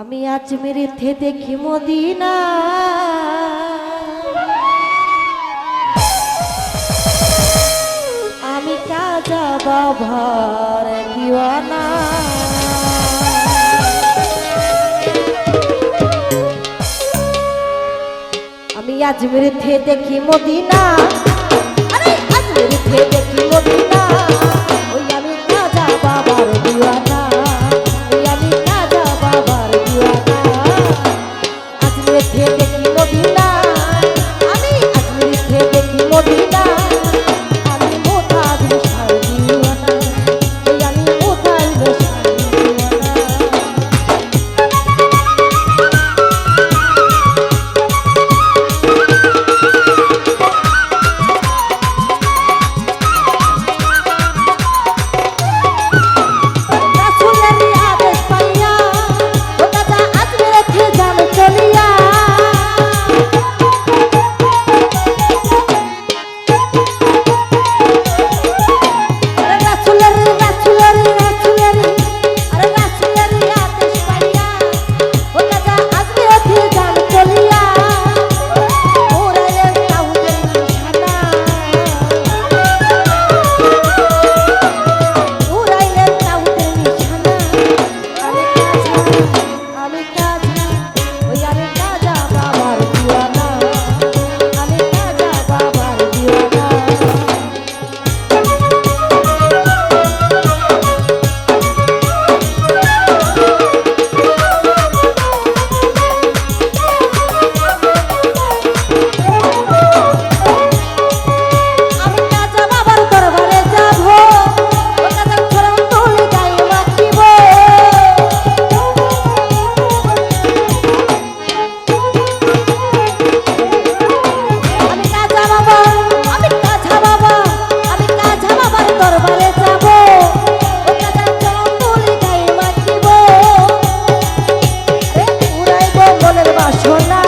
আমি আজমিরিতে দেখি মদিনা। আমি কাজা বাবার দিওয়ানা। আমি আজমিরিতে দেখি মদিনা। আরে আজমিরিতে দেখি মদিনা। সোনা